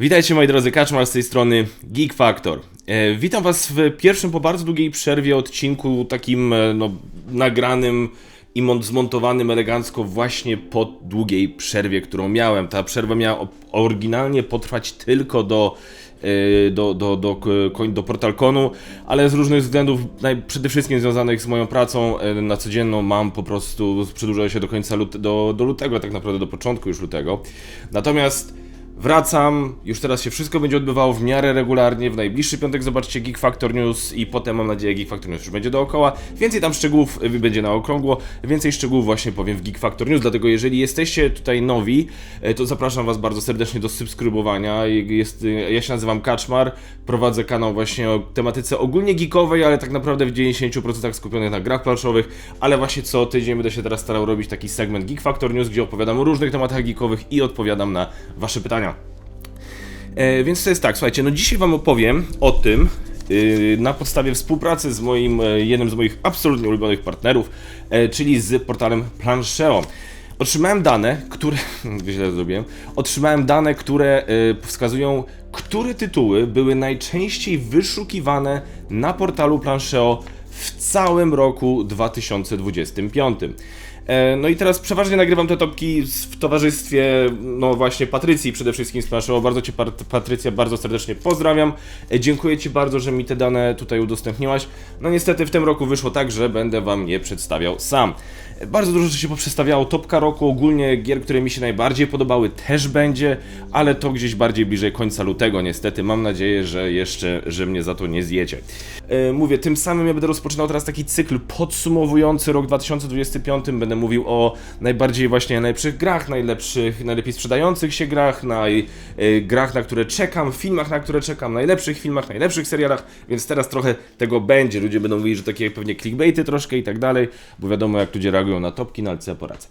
Witajcie moi drodzy, Kaczmar z tej strony Geek Factor. E, witam was w pierwszym po bardzo długiej przerwie odcinku takim e, no, nagranym i mon- zmontowanym elegancko właśnie po długiej przerwie, którą miałem. Ta przerwa miała oryginalnie potrwać tylko do, e, do, do, do, do, PortalConu, ale z różnych względów, przede wszystkim związanych z moją pracą e, na codzienną, mam po prostu, przedłużało się do końca lut- do, do lutego, tak naprawdę do początku już lutego. Natomiast Wracam, już teraz się wszystko będzie odbywało w miarę regularnie. W najbliższy piątek zobaczcie Geek Factor News i potem mam nadzieję Geek Factor News już będzie dookoła. Więcej tam szczegółów y, będzie na okrągło, więcej szczegółów właśnie powiem w Geek Factor News, dlatego jeżeli jesteście tutaj nowi, y, to zapraszam was bardzo serdecznie do subskrybowania. Jest, y, ja się nazywam Kaczmar, prowadzę kanał właśnie o tematyce ogólnie geekowej, ale tak naprawdę w 90% skupionych na grach planszowych, ale właśnie co tydzień będę się teraz starał robić taki segment Geek Factor News, gdzie opowiadam o różnych tematach geekowych i odpowiadam na wasze pytania. E, więc to jest tak, słuchajcie, no dzisiaj wam opowiem o tym, yy, na podstawie współpracy z moim, e, jednym z moich absolutnie ulubionych partnerów, e, czyli z portalem Plancheo. Otrzymałem dane, które. źle zrobiłem. Otrzymałem dane, które e, wskazują, które tytuły były najczęściej wyszukiwane na portalu Plancheo w całym roku 2025. E, No i teraz przeważnie nagrywam te topki w towarzystwie, no właśnie Patrycji przede wszystkim z. Bardzo Cię Pat- Patrycja bardzo serdecznie pozdrawiam. E, Dziękuję Ci bardzo, że mi te dane tutaj udostępniłaś. No niestety w tym roku wyszło tak, że będę Wam je przedstawiał sam. Bardzo dużo się poprzestawiało. Topka roku, ogólnie gier, które mi się najbardziej podobały też będzie, ale to gdzieś bardziej bliżej końca lutego niestety. Mam nadzieję, że jeszcze, że mnie za to nie zjecie. E, Mówię, tym samym ja będę rozpoczynał teraz taki cykl podsumowujący rok 2025. Będę mówił o najbardziej właśnie najlepszych grach, najlepszych, najlepiej sprzedających się grach, naj, e, grach, na które czekam, filmach, na które czekam, najlepszych filmach, najlepszych serialach, więc teraz trochę tego będzie. Ludzie będą mówili, że takie pewnie clickbaity troszkę i tak dalej, bo wiadomo jak ludzie reagują na topki, no ale poradzę.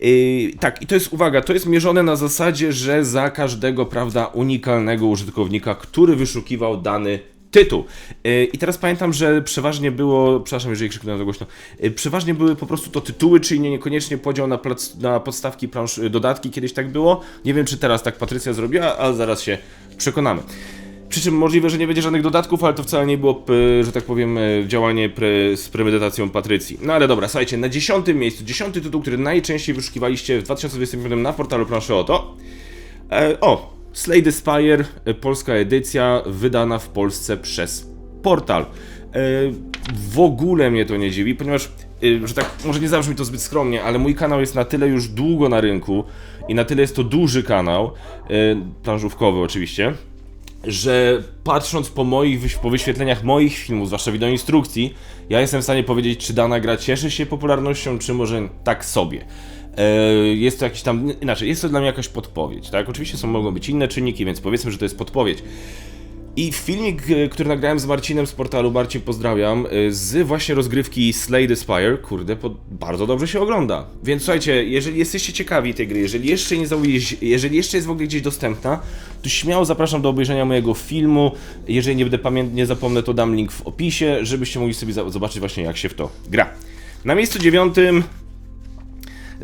Yy, tak, i to jest, uwaga, to jest mierzone na zasadzie, że za każdego, prawda, unikalnego użytkownika, który wyszukiwał dany tytuł. Yy, I teraz pamiętam, że przeważnie było, przepraszam, jeżeli krzyknąłem za głośno, yy, przeważnie były po prostu to tytuły, czyli nie, niekoniecznie podział na, plac, na podstawki plansz, dodatki, kiedyś tak było. Nie wiem, czy teraz tak Patrycja zrobiła, ale zaraz się przekonamy. Przy czym możliwe, że nie będzie żadnych dodatków, ale to wcale nie było, p- że tak powiem, e, działanie pre, z premedytacją Patrycji. No ale dobra, słuchajcie, na dziesiątym miejscu, dziesiąty tytuł, który najczęściej wyszukiwaliście w 2025 na portalu Planszeo to... E, o, Slay the Spire, e, polska edycja, wydana w Polsce przez portal. E, w ogóle mnie to nie dziwi, ponieważ, e, że tak, może nie zabrzmi to zbyt skromnie, ale mój kanał jest na tyle już długo na rynku i na tyle jest to duży kanał, e, planżówkowy oczywiście, że patrząc po moich po wyświetleniach moich filmów, zwłaszcza wideoinstrukcji, ja jestem w stanie powiedzieć, czy dana gra cieszy się popularnością, czy może tak sobie. E, Jest to jakiś tam, inaczej, jest to dla mnie jakaś podpowiedź, tak? Oczywiście są, mogą być inne czynniki, więc powiedzmy, że to jest podpowiedź. I filmik, e, który nagrałem z Marcinem z portalu, Marcin pozdrawiam, e, z właśnie rozgrywki Slay the Spire, kurde, bardzo dobrze się ogląda. Więc słuchajcie, jeżeli jesteście ciekawi tej gry, jeżeli jeszcze nie zamówiliście, jeżeli jeszcze jest w ogóle gdzieś dostępna, to śmiało zapraszam do obejrzenia mojego filmu. Jeżeli nie będę pamiętać, nie zapomnę, to dam link w opisie, żebyście mogli sobie zobaczyć właśnie jak się w to gra. Na miejscu dziewiątym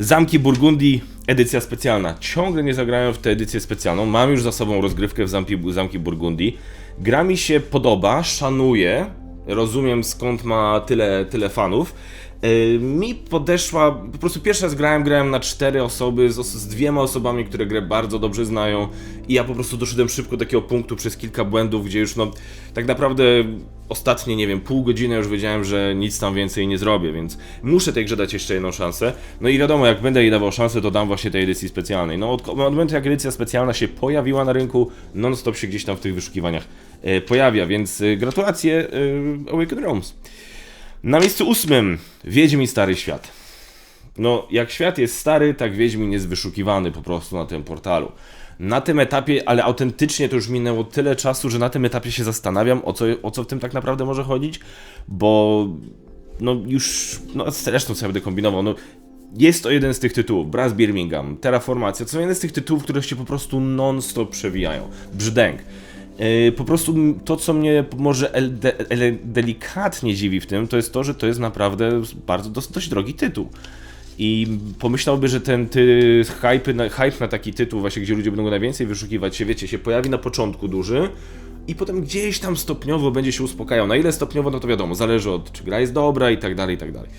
Zamki Burgundii, edycja specjalna. Ciągle nie zagrałem w tę edycję specjalną. Mam już za sobą rozgrywkę w Zamki, Zamki Burgundii. Gra mi się podoba, szanuję. Rozumiem skąd ma tyle, tyle fanów. Yy, mi podeszła, po prostu pierwszy raz grałem, grałem na cztery osoby, z, z dwiema osobami, które grę bardzo dobrze znają i ja po prostu doszedłem szybko do takiego punktu przez kilka błędów, gdzie już no, tak naprawdę ostatnie, nie wiem, pół godziny już wiedziałem, że nic tam więcej nie zrobię, więc muszę tej grze dać jeszcze jedną szansę. No i wiadomo, jak będę jej dawał szansę, to dam właśnie tej edycji specjalnej. No od, od momentu, jak edycja specjalna się pojawiła na rynku, non-stop się gdzieś tam w tych wyszukiwaniach e, pojawia, więc e, gratulacje e, Awaken Realms. Na miejscu ósmym Wiedźmin Stary Świat. No, jak świat jest stary, tak Wiedźmin jest wyszukiwany po prostu na tym portalu. Na tym etapie, ale autentycznie to już minęło tyle czasu, że na tym etapie się zastanawiam, o co, o co w tym tak naprawdę może chodzić, bo no już, no zresztą co ja będę kombinował, no jest to jeden z tych tytułów, Brass Birmingham, Terraformacja, to są jeden z tych tytułów, które się po prostu non-stop przewijają. Brzdęk. Yy, po prostu to, co mnie może delikatnie dziwi w tym, to jest to, że to jest naprawdę bardzo dość, dość drogi tytuł. I pomyślałby, że ten ty, hype, na, hype na taki tytuł, właśnie gdzie ludzie będą go najwięcej wyszukiwać, się wiecie, się pojawi na początku duży i potem gdzieś tam stopniowo będzie się uspokajał. Na ile stopniowo, no to wiadomo, zależy od czy gra jest dobra i tak dalej, i tak dalej.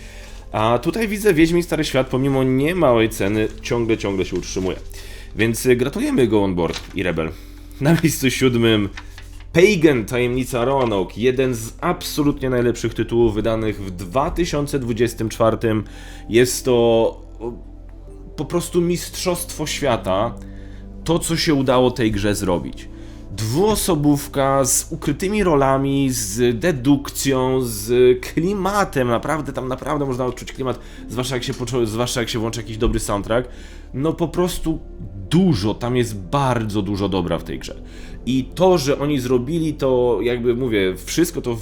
A tutaj widzę Wiedźmin Stary Świat, pomimo niemałej ceny, ciągle, ciągle się utrzymuje. Więc y, gratulujemy Go On Board i Rebel. Na miejscu siódmym Pagan Tajemnica Roanoke, jeden z absolutnie najlepszych tytułów wydanych w 2024. Jest to po prostu mistrzostwo świata, to co się udało tej grze zrobić. Dwuosobówka z ukrytymi rolami, z dedukcją, z klimatem, naprawdę tam naprawdę można odczuć klimat, zwłaszcza jak się, zwłaszcza jak się włączy jakiś dobry soundtrack. No po prostu dużo, tam jest bardzo dużo dobra w tej grze. I to, że oni zrobili to, jakby mówię, wszystko to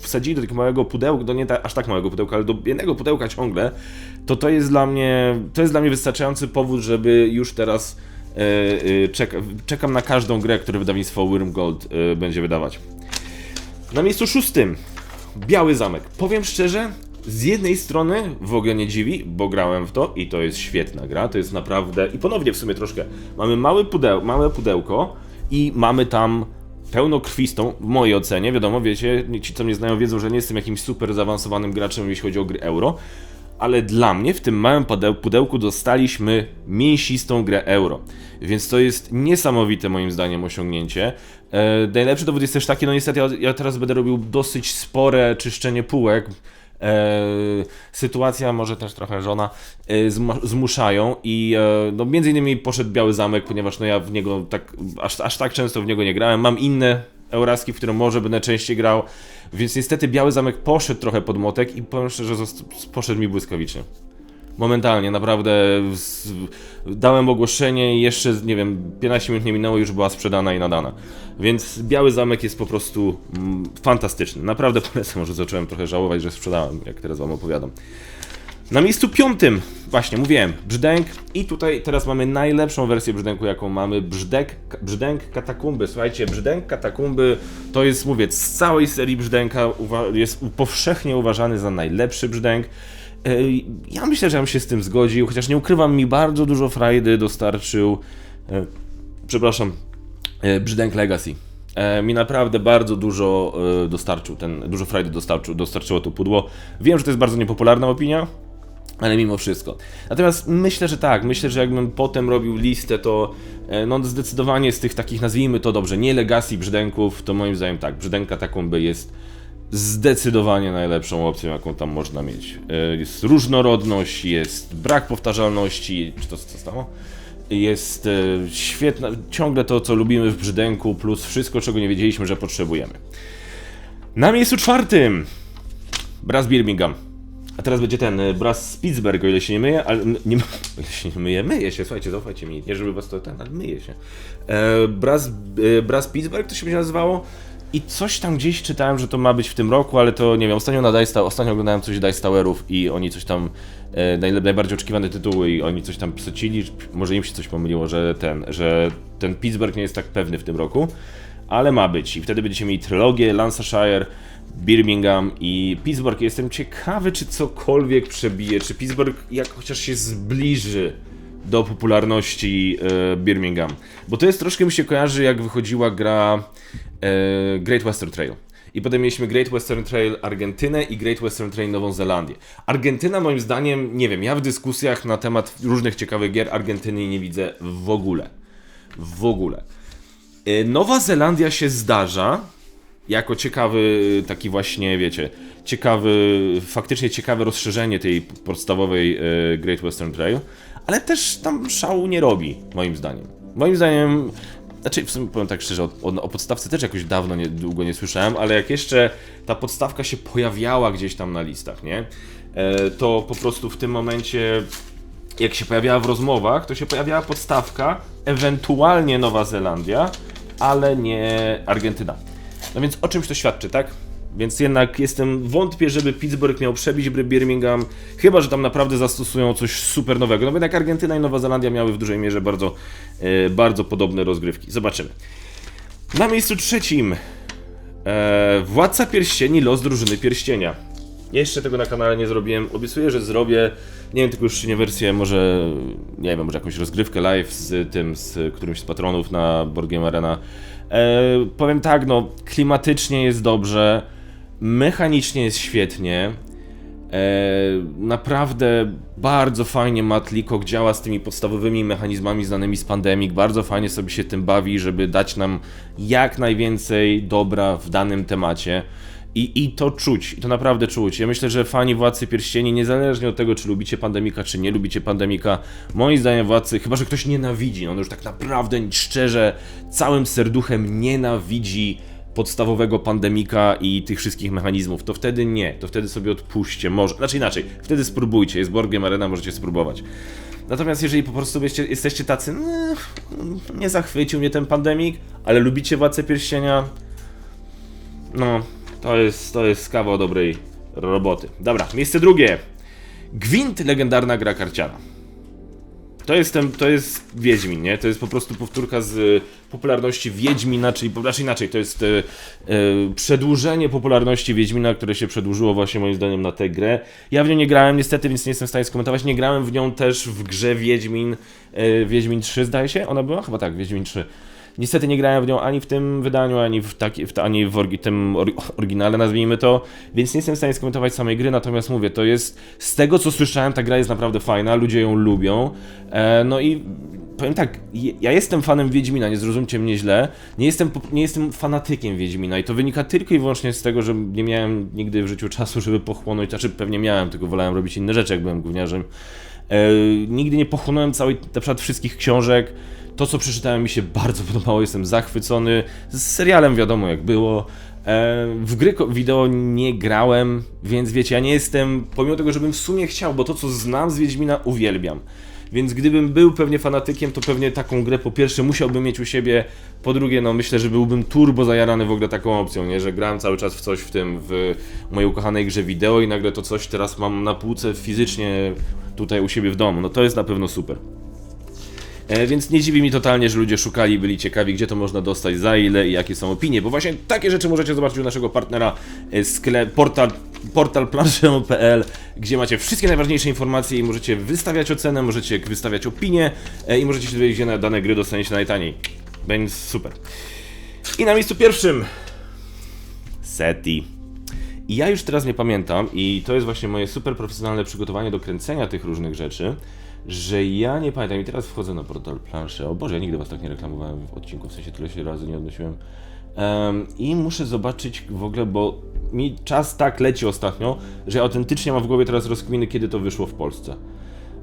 wsadzili do takiego małego pudełka, do nie ta, aż tak małego pudełka, ale do jednego pudełka ciągle, to to jest dla mnie, to jest dla mnie wystarczający powód, żeby już teraz e, e, czeka, czekam na każdą grę, którą wydawnictwo Worm Gold e, będzie wydawać. Na miejscu szóstym Biały Zamek. Powiem szczerze, z jednej strony w ogóle nie dziwi, bo grałem w to i to jest świetna gra, to jest naprawdę... I ponownie w sumie troszkę, mamy mały pudeł, małe pudełko i mamy tam pełnokrwistą, w mojej ocenie, wiadomo, wiecie, ci co mnie znają wiedzą, że nie jestem jakimś super zaawansowanym graczem, jeśli chodzi o gry euro, ale dla mnie w tym małym pudeł- pudełku dostaliśmy mięsistą grę euro. Więc to jest niesamowite moim zdaniem osiągnięcie. E, najlepszy dowód jest też taki, no niestety ja, ja teraz będę robił dosyć spore czyszczenie półek. E, sytuacja, może też trochę żona, e, zmu- zmuszają i e, no między innymi poszedł Biały Zamek, ponieważ no ja w niego tak, aż, aż tak często w niego nie grałem. Mam inne Euraski, w które może będę częściej grał, więc niestety Biały Zamek poszedł trochę pod motek i powiem szczerze, że poszedł mi błyskawicznie. Momentalnie, naprawdę dałem ogłoszenie i jeszcze, nie wiem, 15 minut nie minęło, już była sprzedana i nadana. Więc Biały Zamek jest po prostu mm, fantastyczny. Naprawdę polecam, może zacząłem trochę żałować, że sprzedałem, jak teraz wam opowiadam. Na miejscu piątym, właśnie mówiłem, Brzdęk i tutaj teraz mamy najlepszą wersję Brzdęku, jaką mamy, Brzdęk, Brzdęk Katakumby. Słuchajcie, Brzdęk Katakumby to jest, mówię, z całej serii Brzdęka jest powszechnie uważany za najlepszy Brzdęk. Ej, Ja myślę, że bym się z tym zgodził, chociaż nie ukrywam, mi bardzo dużo frajdy dostarczył, e, przepraszam, e, Brzdęk Legacy. E, mi naprawdę bardzo dużo e, dostarczył, ten, dużo frajdy dostarczył, dostarczyło to pudło. Wiem, że to jest bardzo niepopularna opinia, ale mimo wszystko. Natomiast myślę, że tak, myślę, że jakbym potem robił listę, to e, no zdecydowanie z tych takich, nazwijmy to dobrze, nie legacy brzdęków, to moim zdaniem tak, brzdęka taką by jest zdecydowanie najlepszą opcją, jaką tam można mieć. E, Jest różnorodność, jest brak powtarzalności, czy to co stało? Jest e, świetna, ciągle to, co lubimy w brzdęku, plus wszystko, czego nie wiedzieliśmy, że potrzebujemy. Na miejscu czwartym Brass Birmingham. A teraz będzie ten y, Brass Pittsburgh, o ile się nie myje, ale nie, się myje, myje się, słuchajcie, zaufajcie mi, nie żeby was to ten, ale myje się. E, Brass, e, Brass Pittsburgh to się będzie nazywało i coś tam gdzieś czytałem, że to ma być w tym roku, ale to nie wiem, ostatnio na Dice, ostatnio oglądałem coś Dice Towerów i oni coś tam, e, najbardziej oczekiwane tytuły i oni coś tam psocili, może im się coś pomyliło, że ten, że ten Pittsburgh nie jest tak pewny w tym roku, ale ma być i wtedy będziecie mieli trylogię, Lancashire, Birmingham i Pittsburgh. Jestem ciekawy, czy cokolwiek przebije, czy Pittsburgh jak chociaż się zbliży do popularności e, Birmingham. Bo to jest troszkę mi się kojarzy, jak wychodziła gra e, Great Western Trail. I potem mieliśmy Great Western Trail Argentynę i Great Western Trail Nową Zelandię. Argentyna moim zdaniem, nie wiem, ja w dyskusjach na temat różnych ciekawych gier Argentyny nie widzę w ogóle. W ogóle. E, Nowa Zelandia się zdarza, jako ciekawy, taki właśnie, wiecie, ciekawy, faktycznie ciekawe rozszerzenie tej podstawowej e, Great Western Trail, ale też tam szału nie robi, moim zdaniem. Moim zdaniem, znaczy w sumie powiem tak szczerze, o, o, o podstawce też jakoś dawno, nie, długo nie słyszałem, ale jak jeszcze ta podstawka się pojawiała gdzieś tam na listach, nie? E, to po prostu w tym momencie jak się pojawiała w rozmowach, to się pojawiała podstawka, ewentualnie Nowa Zelandia, ale nie Argentyna. No więc o czymś to świadczy, tak? Więc jednak jestem, wątpię, żeby Pittsburgh miał przebić Birmingham, chyba, że tam naprawdę zastosują coś super nowego. No jednak Argentyna i Nowa Zelandia miały w dużej mierze bardzo, e, bardzo podobne rozgrywki. Zobaczymy. Na miejscu trzecim e, Władca Pierścieni, los drużyny Pierścienia. Jeszcze tego na kanale nie zrobiłem. Obiecuję, że zrobię. Nie wiem, tylko już nie wersję, może. Nie wiem, może jakąś rozgrywkę live z tym, z którymś z patronów na Game Arena. E, powiem tak, no, klimatycznie jest dobrze, mechanicznie jest świetnie. E, naprawdę bardzo fajnie Matt Leacock działa z tymi podstawowymi mechanizmami znanymi z pandemii. Bardzo fajnie sobie się tym bawi, żeby dać nam jak najwięcej dobra w danym temacie. I, I to czuć, i to naprawdę czuć. Ja myślę, że fani Władcy Pierścieni, niezależnie od tego, czy lubicie Pandemika, czy nie lubicie Pandemika, moim zdaniem Władcy, chyba że ktoś nienawidzi, on już tak naprawdę szczerze, całym serduchem nienawidzi podstawowego pandemika i tych wszystkich mechanizmów, to wtedy nie, to wtedy sobie odpuśćcie, może, znaczy inaczej, wtedy spróbujcie, jest Game Arena, możecie spróbować. Natomiast jeżeli po prostu jesteście, jesteście tacy, nie, nie zachwycił mnie ten pandemik, ale lubicie Władcę Pierścienia, no, to jest, to jest kawał dobrej roboty. Dobra, miejsce drugie. Gwint, legendarna gra karciana. To jest, ten, to jest Wiedźmin, nie? To jest po prostu powtórka z popularności Wiedźmina, czyli raczej inaczej, to jest e, e, przedłużenie popularności Wiedźmina, które się przedłużyło właśnie moim zdaniem na tę grę. Ja w nią nie grałem niestety, więc nie jestem w stanie skomentować. Nie grałem w nią też w grze Wiedźmin, e, Wiedźmin 3 zdaje się? Ona była? Chyba tak, Wiedźmin 3. Niestety nie grałem w nią ani w tym wydaniu, ani w, taki, w, ani w orgi, tym or, oryginale, nazwijmy to, więc nie jestem w stanie skomentować samej gry, natomiast mówię, to jest, z tego co słyszałem, ta gra jest naprawdę fajna, ludzie ją lubią, e, no i powiem tak, ja jestem fanem Wiedźmina, nie zrozumcie mnie źle, nie jestem, nie jestem fanatykiem Wiedźmina i to wynika tylko i wyłącznie z tego, że nie miałem nigdy w życiu czasu, żeby pochłonąć, znaczy pewnie miałem, tylko wolałem robić inne rzeczy, jak byłem gówniarzem. E, nigdy nie pochłonąłem całej, na przykład wszystkich książek, to, co przeczytałem, mi się bardzo podobało, jestem zachwycony. Z serialem wiadomo, jak było. E, w gry wideo nie grałem, więc wiecie, ja nie jestem, pomimo tego, żebym w sumie chciał, bo to, co znam z Wiedźmina, uwielbiam. Więc gdybym był pewnie fanatykiem, to pewnie taką grę po pierwsze musiałbym mieć u siebie, po drugie, no myślę, że byłbym turbo zajarany w ogóle taką opcją, nie? Że grałem cały czas w coś w tym, w mojej ukochanej grze wideo i nagle to coś teraz mam na półce fizycznie tutaj u siebie w domu. No to jest na pewno super. E, więc nie dziwi mi totalnie, że ludzie szukali, byli ciekawi, gdzie to można dostać, za ile i jakie są opinie, bo właśnie takie rzeczy możecie zobaczyć u naszego partnera e, sklep, portal, portal planszemo.pl, gdzie macie wszystkie najważniejsze informacje i możecie wystawiać ocenę, możecie wystawiać opinie e, i możecie się dowiedzieć, gdzie dane gry dostaniecie najtaniej. Więc super. I na miejscu pierwszym SETI. I ja już teraz nie pamiętam, i to jest właśnie moje super profesjonalne przygotowanie do kręcenia tych różnych rzeczy że ja nie pamiętam i teraz wchodzę na portal planszy. O Boże, ja nigdy was tak nie reklamowałem w odcinku, w sensie tyle się razy nie odnosiłem. Um, I muszę zobaczyć w ogóle, bo mi czas tak leci ostatnio, że autentycznie mam w głowie teraz rozkminy, kiedy to wyszło w Polsce.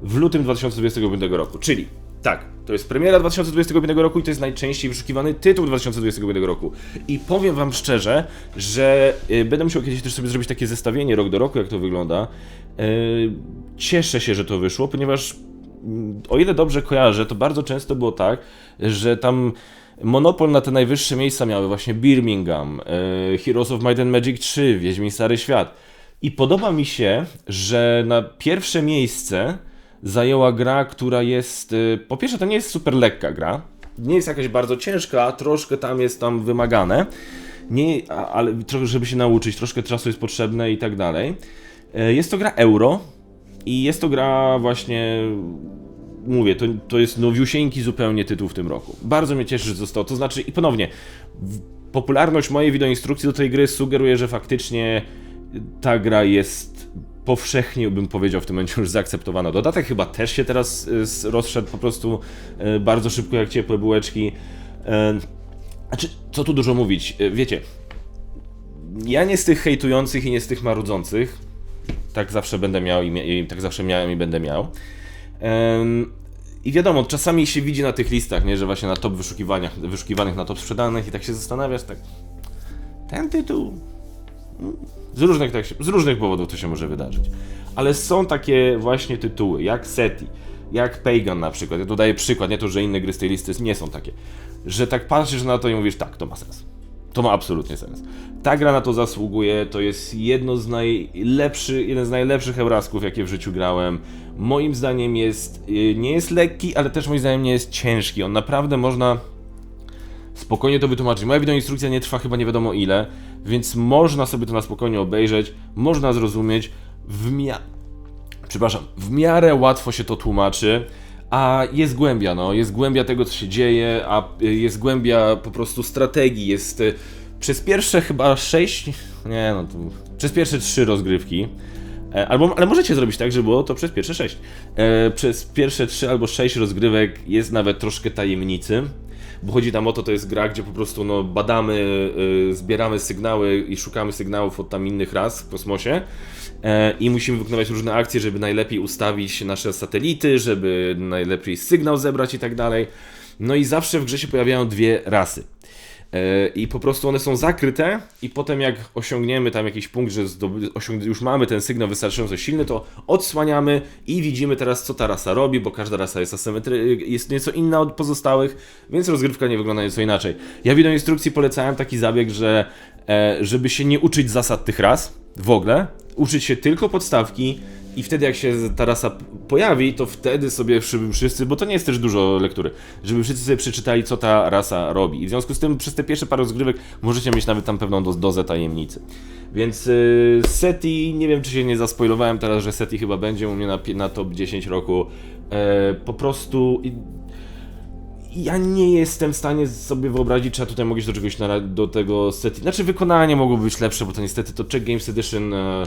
W lutym 2025 roku, czyli tak, to jest premiera 2025 roku i to jest najczęściej wyszukiwany tytuł 2025 roku. I powiem wam szczerze, że y, będę musiał kiedyś też sobie zrobić takie zestawienie rok do roku, jak to wygląda. Y, cieszę się, że to wyszło, ponieważ o ile dobrze kojarzę, to bardzo często było tak, że tam monopol na te najwyższe miejsca miały właśnie Birmingham, e, Heroes of Might and Magic 3, Wiedźmin Stary Świat. I podoba mi się, że na pierwsze miejsce zajęła gra, która jest. E, po pierwsze, to nie jest super lekka gra. Nie jest jakaś bardzo ciężka, troszkę tam jest tam wymagane. Nie, ale trochę, żeby się nauczyć, troszkę czasu jest potrzebne i tak dalej. E, jest to gra euro, i jest to gra właśnie mówię, to, to jest nowiusieńki zupełnie tytuł w tym roku. Bardzo mnie cieszy, że został. To znaczy, i ponownie, popularność mojej wideoinstrukcji do tej gry sugeruje, że faktycznie ta gra jest powszechnie, bym powiedział, w tym momencie już zaakceptowana. Dodatek chyba też się teraz y, rozszedł po prostu y, bardzo szybko, jak ciepłe bułeczki. Znaczy, co tu dużo mówić? Wiecie, ja nie z tych hejtujących i nie z tych marudzących, tak zawsze będę miał i, i tak zawsze miałem i będę miał. Um, I wiadomo, czasami się widzi na tych listach, nie, że właśnie na top wyszukiwaniach, wyszukiwanych na top sprzedanych i tak się zastanawiasz, tak, ten tytuł, z różnych, tak się, z różnych powodów to się może wydarzyć. Ale są takie właśnie tytuły, jak SETI, jak Pagan na przykład. Ja tu daję przykład, nie to, że inne gry z tej listy nie są takie. Że tak patrzysz na to i mówisz, tak, to ma sens. To ma absolutnie sens. Ta gra na to zasługuje, to jest jedno z najlepszych, jeden z najlepszych Eurasków, jakie w życiu grałem. Moim zdaniem jest, y, nie jest lekki, ale też moim zdaniem nie jest ciężki. On naprawdę można spokojnie to wytłumaczyć. Moja wideoinstrukcja nie trwa chyba nie wiadomo ile, więc można sobie to na spokojnie obejrzeć, można zrozumieć w mia... Przepraszam, w miarę łatwo się to tłumaczy, a jest głębia, no, jest głębia tego, co się dzieje, a y, jest głębia po prostu strategii, jest y, przez pierwsze chyba sześć, nie no, to, przez pierwsze trzy rozgrywki, e, albo, ale możecie zrobić tak, żeby było to przez pierwsze sześć. E, przez pierwsze trzy albo sześć rozgrywek jest nawet troszkę tajemnicy, bo chodzi tam o to, to jest gra, gdzie po prostu no, badamy, y, zbieramy sygnały i szukamy sygnałów od tam innych ras w kosmosie e, i musimy wykonywać różne akcje, żeby najlepiej ustawić nasze satelity, żeby najlepiej sygnał zebrać i tak dalej. No i zawsze w grze się pojawiają dwie rasy. E, I po prostu one są zakryte, i potem jak osiągniemy tam jakiś punkt, że już mamy ten sygnał wystarczająco silny, to odsłaniamy i widzimy teraz, co ta rasa robi, bo każda rasa jest, asymetry- jest nieco inna od pozostałych, więc rozgrywka nie wygląda nieco inaczej. Ja w instrukcji polecałem taki zabieg, że e, żeby się nie uczyć zasad tych ras w ogóle, uczyć się tylko podstawki, i wtedy jak się ta rasa pojawi, to wtedy sobie żeby wszyscy, bo to nie jest też dużo lektury, żeby wszyscy sobie przeczytali, co ta rasa robi. I w związku z tym przez te pierwsze parę rozgrywek możecie mieć nawet tam pewną do, dozę tajemnicy. Więc yy, Seti, nie wiem czy się nie zaspoilowałem teraz, że Seti chyba będzie u mnie na, na top 10 roku. E, po prostu... ja nie jestem w stanie sobie wyobrazić, czy ja tutaj mogę się do czegoś na, do tego Seti. Znaczy wykonanie mogłoby być lepsze, bo to niestety to Czech Games Edition... E,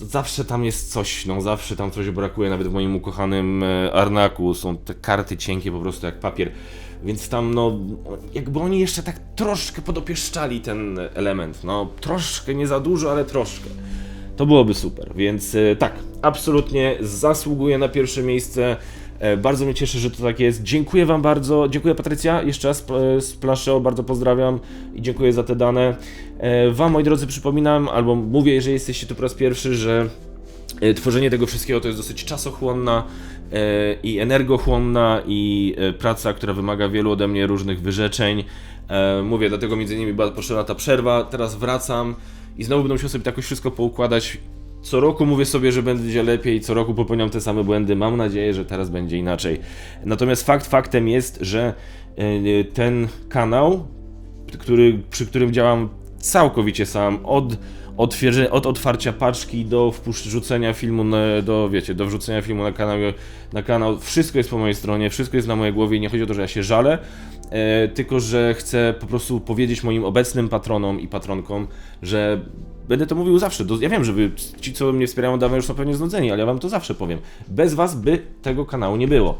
zawsze tam jest coś, no zawsze tam coś brakuje, nawet w moim ukochanym e, Arnaku są te karty cienkie po prostu jak papier, więc tam no jakby oni jeszcze tak troszkę podopieszczali ten element, no troszkę, nie za dużo, ale troszkę. To byłoby super, więc e, tak, absolutnie zasługuje na pierwsze miejsce. E, Bardzo mnie cieszy, że to tak jest. Dziękuję Wam bardzo. Dziękuję Patrycja, jeszcze raz e, z Plaszeo, bardzo pozdrawiam i dziękuję za te dane. E, Wam, moi drodzy, przypominam, albo mówię, jeżeli jesteście tu po raz pierwszy, że tworzenie tego wszystkiego to jest dosyć czasochłonna i energochłonna i praca, która wymaga wielu ode mnie różnych wyrzeczeń. Mówię, dlatego między innymi była potrzebna ta przerwa. Teraz wracam i znowu będę musiał sobie jakoś wszystko poukładać. Co roku mówię sobie, że będzie lepiej, co roku popełniam te same błędy. Mam nadzieję, że teraz będzie inaczej. Natomiast fakt faktem jest, że e, ten kanał, który, przy którym działam całkowicie sam, od, od otwarcia paczki do wrzucenia filmu, na, do, wiecie, do wrzucenia filmu na kanał, na kanał, wszystko jest po mojej stronie, wszystko jest na mojej głowie nie chodzi o to, że ja się żalę, e, tylko że chcę po prostu powiedzieć moim obecnym patronom i patronkom, że będę to mówił zawsze. Do, ja wiem, że wy, ci, co mnie wspierają dawno już są pewnie znudzeni, ale ja wam to zawsze powiem. Bez was by tego kanału nie było.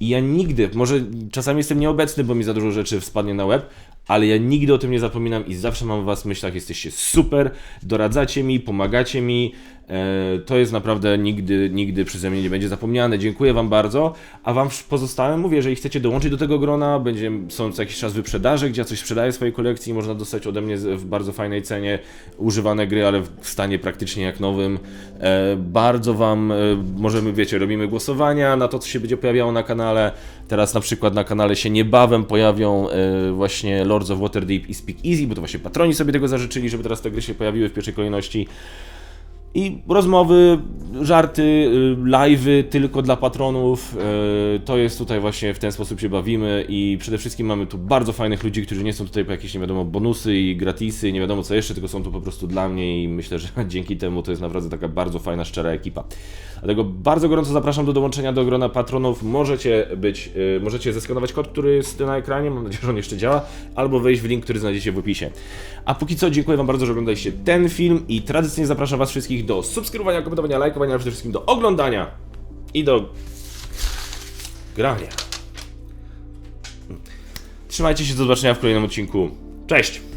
I ja nigdy, może czasami jestem nieobecny, bo mi za dużo rzeczy spadnie na web, ale ja nigdy o tym nie zapominam i zawsze mam w was w myślach, jesteście super, doradzacie mi, pomagacie mi. E, to jest naprawdę nigdy, nigdy przeze mnie nie będzie zapomniane. Dziękuję wam bardzo. A wam pozostałym mówię, jeżeli chcecie dołączyć do tego grona, będzie, są co jakiś czas wyprzedaże, gdzie ja coś sprzedaję swojej kolekcji, można dostać ode mnie w bardzo fajnej cenie używane gry, ale w stanie praktycznie jak nowym. E, bardzo wam, e, możemy, wiecie, robimy głosowania na to, co się będzie pojawiało na kanale. Teraz na przykład na kanale się niebawem pojawią właśnie Lords of Waterdeep i Speak Easy, bo to właśnie patroni sobie tego zażyczyli, żeby teraz te gry się pojawiły w pierwszej kolejności. I rozmowy, żarty, y, live'y tylko dla patronów. y, To jest tutaj właśnie w ten sposób się bawimy i przede wszystkim mamy tu bardzo fajnych ludzi, którzy nie są tutaj po jakieś nie wiadomo bonusy i gratisy nie wiadomo co jeszcze, tylko są tu po prostu dla mnie i myślę, że dzięki temu to jest naprawdę taka bardzo fajna, szczera ekipa. Dlatego bardzo gorąco zapraszam do dołączenia do grona patronów. Możecie być, y, możecie zeskanować kod, który jest na ekranie, mam nadzieję, że on jeszcze działa, albo wejść w link, który znajdziecie w opisie. A póki co dziękuję Wam bardzo, że oglądaliście ten film i tradycyjnie zapraszam Was wszystkich do subskrybowania, komentowania, lajkowania, ale przede wszystkim do oglądania i do grania. Trzymajcie się, do zobaczenia w kolejnym odcinku. Cześć!